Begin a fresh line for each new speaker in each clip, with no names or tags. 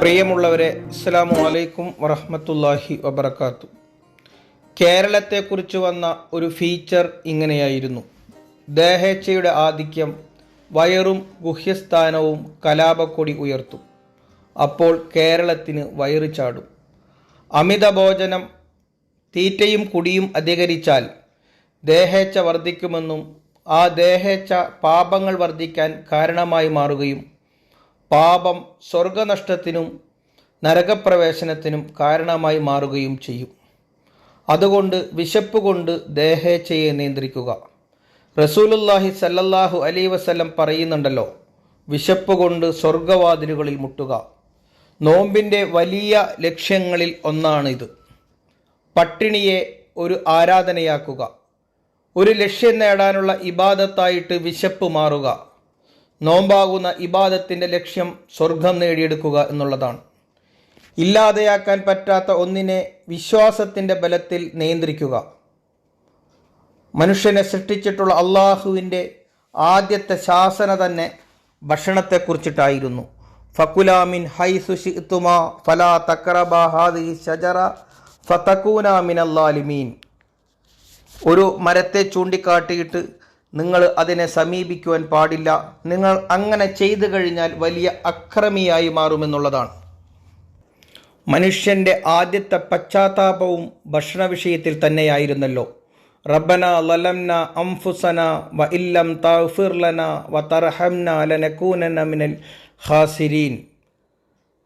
പ്രിയമുള്ളവരെ അസ്സലാമു അലൈക്കും വറഹമത്തല്ലാഹി വബർക്കാത്തു കേരളത്തെക്കുറിച്ച് വന്ന ഒരു ഫീച്ചർ ഇങ്ങനെയായിരുന്നു. ദേഹേച്ഛയുടെ ആധിക്യം വയറും ഗുഹ്യസ്ഥാനവും കലാപക്കൊടി ഉയർത്തും. അപ്പോൾ കേരളത്തിന് വയറ് ചാടും. അമിത ഭോജനം തീറ്റയും കുടിയും അധികരിച്ചാൽ ദേഹേച്ഛ വർദ്ധിക്കുമെന്നും ആ ദേഹേച്ഛ പാപങ്ങൾ വർദ്ധിക്കാൻ കാരണമായി മാറുകയും പാപം സ്വർഗനഷ്ടത്തിനും നരകപ്രവേശനത്തിനും കാരണമായി മാറുകയും ചെയ്യും. അതുകൊണ്ട് വിശപ്പ് കൊണ്ട് ദേഹേച്ഛയെ നിയന്ത്രിക്കുക. റസൂലുല്ലാഹി സല്ലല്ലാഹു അലൈ വസല്ലം പറയുന്നുണ്ടല്ലോ വിശപ്പ് കൊണ്ട് സ്വർഗവാതിലുകളിൽ മുട്ടുക. നോമ്പിന്റെ വലിയ ലക്ഷ്യങ്ങളിൽ ഒന്നാണിത്. പട്ടിണിയെ ഒരു ആരാധനയാക്കുക. ഒരു ലക്ഷ്യം നേടാനുള്ള ഇബാദത്തായിട്ട് വിശപ്പ് മാറുക. നോമ്പാകുന്ന ഇബാദത്തിന്റെ ലക്ഷ്യം സ്വർഗം നേടിയെടുക്കുക എന്നുള്ളതാണ്. ഇല്ലാതെയാക്കാൻ പറ്റാത്ത ഒന്നിനെ വിശ്വാസത്തിന്റെ ബലത്തിൽ നിയന്ത്രിക്കുക. മനുഷ്യനെ സൃഷ്ടിച്ചിട്ടുള്ള അള്ളാഹുവിന്റെ ആദ്യത്തെ ശാസന തന്നെ ഭക്ഷണത്തെക്കുറിച്ചിട്ടായിരുന്നു. ഫക്കുലാമിൻ ഹൈ സുഷിത്തുമ ഫലാ തക്കറബ ഷജറ ഫതക്കൂന മിനല്ലാലിമീൻ ഒരു മരത്തെ ചൂണ്ടിക്കാട്ടിയിട്ട് നിങ്ങൾ അതിനെ സമീപിക്കുവാൻ പാടില്ല. നിങ്ങൾ അങ്ങനെ ചെയ്തു കഴിഞ്ഞാൽ വലിയ അക്രമിയായി മാറുമെന്നുള്ളതാണ്. മനുഷ്യന്റെ ആദ്യത്തെ പശ്ചാത്താപവും ഭക്ഷണ വിഷയത്തിൽ തന്നെയായിരുന്നല്ലോ. റബ്ബന ലലംന അംഫുസന വ ഇല്ലം തഫിർലന വ തർഹംന ലനക്കൂനന മിനൽ ഖാസിരീൻ.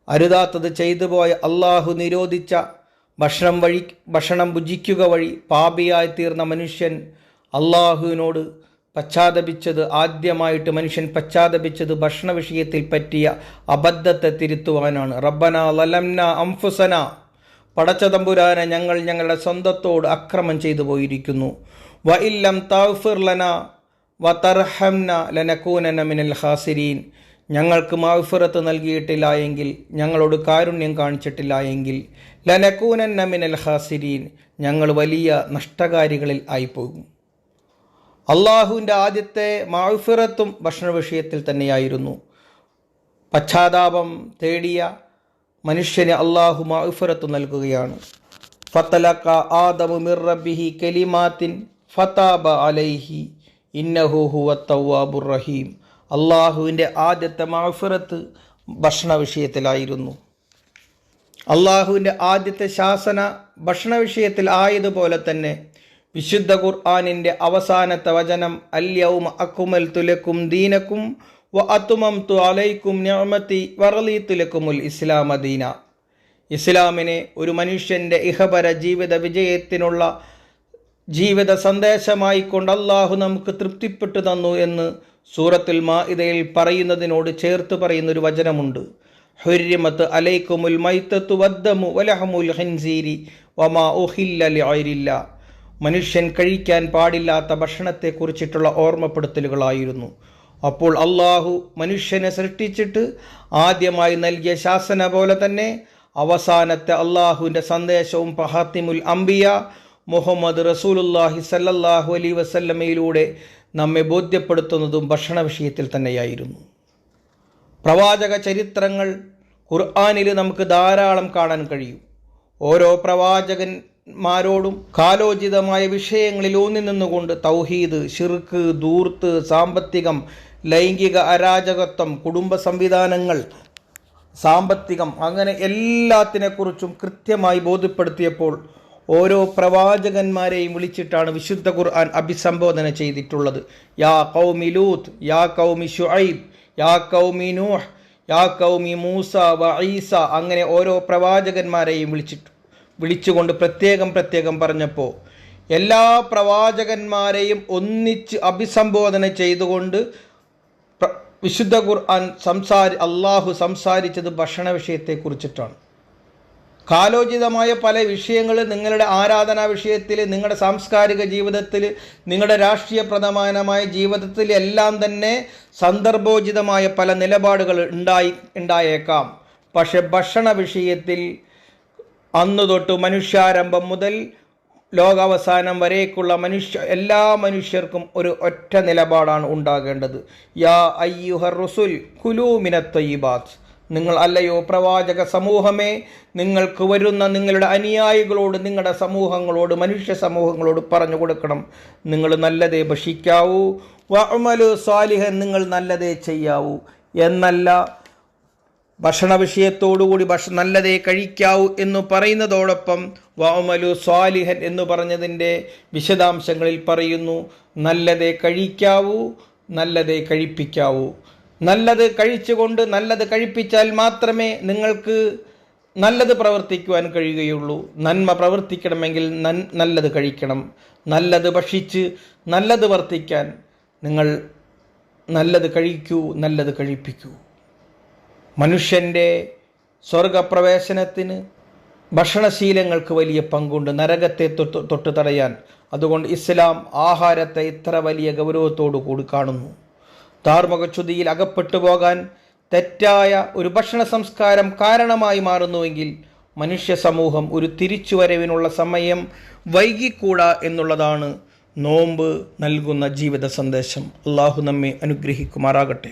അരുതാത്തത് ചെയ്തു പോയ അള്ളാഹു നിരോധിച്ച ഭക്ഷണം വഴി ഭക്ഷണം ഭുജിക്കുക വഴി പാപിയായി തീർന്ന മനുഷ്യൻ അള്ളാഹുവിനോട് പശ്ചാത്തപിച്ചത് ആദ്യമായിട്ട് മനുഷ്യൻ പശ്ചാത്തപിച്ചത് ഭക്ഷണ വിഷയത്തിൽ പറ്റിയ അബദ്ധത്തെ തിരുത്തുവാനാണ്. റബ്ബന ലലംന അംഫുസന. പടച്ച തമ്പുരാനെ ഞങ്ങൾ ഞങ്ങളുടെ സ്വന്തത്തോട് അക്രമം ചെയ്തു പോയിരിക്കുന്നു. വ ഇല്ലം തൗഫിർലന വ തർഹംന ലനക്കൂനന മിനൽ ഹാസിരീൻ ഞങ്ങൾക്ക് മാഫിറത്ത് നൽകിയിട്ടില്ല എങ്കിൽ ഞങ്ങളോട് കാരുണ്യം കാണിച്ചിട്ടില്ല എങ്കിൽ ലനക്കൂനന്ന മിനൽ ഹാസിരീൻ ഞങ്ങൾ വലിയ നഷ്ടകാരികളിൽ ആയിപ്പോകും. അള്ളാഹുവിന്റെ ആദ്യത്തെ മാഫിറത്തും ഭക്ഷണ വിഷയത്തിൽ തന്നെയായിരുന്നു. പശ്ചാത്താപം തേടിയ മനുഷ്യന് അള്ളാഹു മാഫിറത്ത് നൽകുകയാണ്. ഫത്തലക്ക ആദമു മിർ റബ്ബിഹി കലിമാത്തിൻ ഫതാബ അലൈഹി ഇന്നഹു ഹുവ റഹീം. അള്ളാഹുവിന്റെ ആദ്യത്തെ മാഫിറത്ത് ഭക്ഷണ വിഷയത്തിലായിരുന്നു. അള്ളാഹുവിന്റെ ആദ്യത്തെ ശാസന ഭക്ഷണ വിഷയത്തിൽ ആയതുപോലെ തന്നെ വിശുദ്ധ ഖുർആാനിന്റെ അവസാനത്തെ വചനം അല്യവും അക്കുമൽ തുലക്കും ദീനക്കും വ അത്തുമം തു അലൈക്കും ഞാമത്തി വറലി തുലക്കുമുൽ ഇസ്ലാമ ദീന. ഇസ്ലാമിനെ ഒരു മനുഷ്യന്റെ ഇഹപര ജീവിത വിജയത്തിനുള്ള ജീവിത സന്ദേശമായി കൊണ്ട് അള്ളാഹു നമുക്ക് തൃപ്തിപ്പെട്ടു തന്നു എന്ന് സൂറത്തുൽ മാഇദയിൽ പറയുന്നതിനോട് ചേർത്ത് പറയുന്നൊരു വചനമുണ്ട്. ഹുര്യമത്ത് അലൈക്കുമുൽ മൈത്തത്തു വദ്ദമു വലഹമുൽ ഹൻസീരി വമാ ഉഹില്ല മനുഷ്യൻ കഴിക്കാൻ പാടില്ലാത്ത ഭക്ഷണത്തെക്കുറിച്ചിട്ടുള്ള ഓർമ്മപ്പെടുത്തലുകളായിരുന്നു. അപ്പോൾ അള്ളാഹു മനുഷ്യനെ സൃഷ്ടിച്ചിട്ട് ആദ്യമായി നൽകിയ ശാസന പോലെ തന്നെ അവസാനത്തെ അള്ളാഹുവിന്റെ സന്ദേശവും പഹാത്തിമുൽ അംബിയ മുഹമ്മദ് റസൂലുല്ലാഹി സല്ലല്ലാഹു അലൈ വസല്ലമയിലൂടെ നമ്മെ ബോധ്യപ്പെടുത്തുന്നതും ഭക്ഷണ വിഷയത്തിൽ തന്നെയായിരുന്നു. പ്രവാചക ചരിത്രങ്ങൾ ഖുർആാനിൽ നമുക്ക് ധാരാളം കാണാൻ കഴിയും. ഓരോ പ്രവാചകന്മാരോടും കാലോചിതമായ വിഷയങ്ങളിൽ ഊന്നി നിന്നുകൊണ്ട് തൗഹീദ് ഷിർക്ക് ദൂർത്ത് സാമ്പത്തികം ലൈംഗിക അരാജകത്വം കുടുംബ സംവിധാനങ്ങൾ സാമ്പത്തികം അങ്ങനെ എല്ലാത്തിനെക്കുറിച്ചും കൃത്യമായി ബോധ്യപ്പെടുത്തിയപ്പോൾ ഓരോ പ്രവാചകന്മാരെയും വിളിച്ചിട്ടാണ് വിശുദ്ധ ഖുർആൻ അഭിസംബോധന ചെയ്തിട്ടുള്ളത്. യാ കൗമി ലൂത്ത് യാ കൗമി ഷുഐബ് യാ കൗമി നൂഹ് യാ കൗമി മൂസ വ ഈസ അങ്ങനെ ഓരോ പ്രവാചകന്മാരെയും വിളിച്ചിട്ടു. വിളിച്ചുകൊണ്ട് പ്രത്യേകം പ്രത്യേകം പറഞ്ഞപ്പോൾ എല്ലാ പ്രവാചകന്മാരെയും ഒന്നിച്ച് അഭിസംബോധന ചെയ്തുകൊണ്ട് വിശുദ്ധ ഖുർആൻ സംസാരി അള്ളാഹു സംസാരിച്ചത് ഭക്ഷണ വിഷയത്തെക്കുറിച്ചിട്ടാണ് കാലോചിതമായ പല വിഷയങ്ങൾ നിങ്ങളുടെ ആരാധനാ വിഷയത്തിൽ നിങ്ങളുടെ സാംസ്കാരിക ജീവിതത്തിൽ നിങ്ങളുടെ രാഷ്ട്രീയ പ്രധാനമായ ജീവിതത്തിൽ എല്ലാം തന്നെ സന്ദർഭോചിതമായ പല നിലപാടുകൾ ഉണ്ടായി ഉണ്ടായേക്കാം. പക്ഷെ ഭക്ഷണ വിഷയത്തിൽ അന്നു തൊട്ട് മനുഷ്യാരംഭം മുതൽ ലോകാവസാനം വരേക്കുള്ള മനുഷ്യ എല്ലാ മനുഷ്യർക്കും ഒരു ഒറ്റ നിലപാടാണ് ഉണ്ടാകേണ്ടത്. യാ അയ്യുഹർ റുസുൽ കുലൂമിന തൊയ്യബാത്ത് നിങ്ങൾ അല്ലയോ പ്രവാചക സമൂഹമേ? നിങ്ങൾക്ക് വരുന്ന നിങ്ങളുടെ അനുയായികളോട് നിങ്ങളുടെ സമൂഹങ്ങളോട് മനുഷ്യ സമൂഹങ്ങളോട് പറഞ്ഞു കൊടുക്കണം. നിങ്ങൾ നല്ലതേ ഭക്ഷിക്കാവൂ. വഅമലു സ്വാലിഹൻ നിങ്ങൾ നല്ലതേ ചെയ്യാവൂ. എന്നല്ല ഭക്ഷണ വിഷയത്തോടുകൂടി ഭക്ഷ നല്ലതേ കഴിക്കാവൂ എന്ന് പറയുന്നതോടൊപ്പം വാമലു സ്വാലിഹൻ എന്ന് പറഞ്ഞതിന്റെ വിശദാംശങ്ങളിൽ പറയുന്നു നല്ലതേ കഴിക്കാവൂ നല്ലതേ കഴിപ്പിക്കാവൂ. നല്ലത് കഴിച്ചുകൊണ്ട് നല്ലത് കഴിപ്പിച്ചാൽ മാത്രമേ നിങ്ങൾക്ക് നല്ലത് പ്രവർത്തിക്കുവാൻ കഴിയുകയുള്ളൂ. നന്മ പ്രവർത്തിക്കണമെങ്കിൽ നല്ലത് കഴിക്കണം. നല്ലത് ഭക്ഷിച്ച് നല്ലത് വർത്തിക്കാൻ നിങ്ങൾ നല്ലത് കഴിക്കൂ നല്ലത് കഴിപ്പിക്കൂ. മനുഷ്യന്റെ സ്വർഗപ്രവേശനത്തിന് ഭക്ഷണശീലങ്ങൾക്ക് വലിയ പങ്കുണ്ട്. നരകത്തെ തൊട്ട് തൊട്ട് തടയാൻ. അതുകൊണ്ട് ഇസ്ലാം ആഹാരത്തെ ഇത്ര വലിയ ഗൗരവത്തോടു കൂടി കാണുന്നു. ധാർമ്മികച്യുതിയിൽ അകപ്പെട്ടു പോകാൻ തെറ്റായ ഒരു ഭക്ഷണ സംസ്കാരം കാരണമായി മാറുന്നുവെങ്കിൽ മനുഷ്യ സമൂഹം ഒരു തിരിച്ചുവരവിനുള്ള സമയം വൈകിക്കൂടാ എന്നുള്ളതാണ് നോമ്പ് നൽകുന്ന ജീവിത സന്ദേശം. അള്ളാഹു നമ്മെ അനുഗ്രഹിക്കുമാറാകട്ടെ.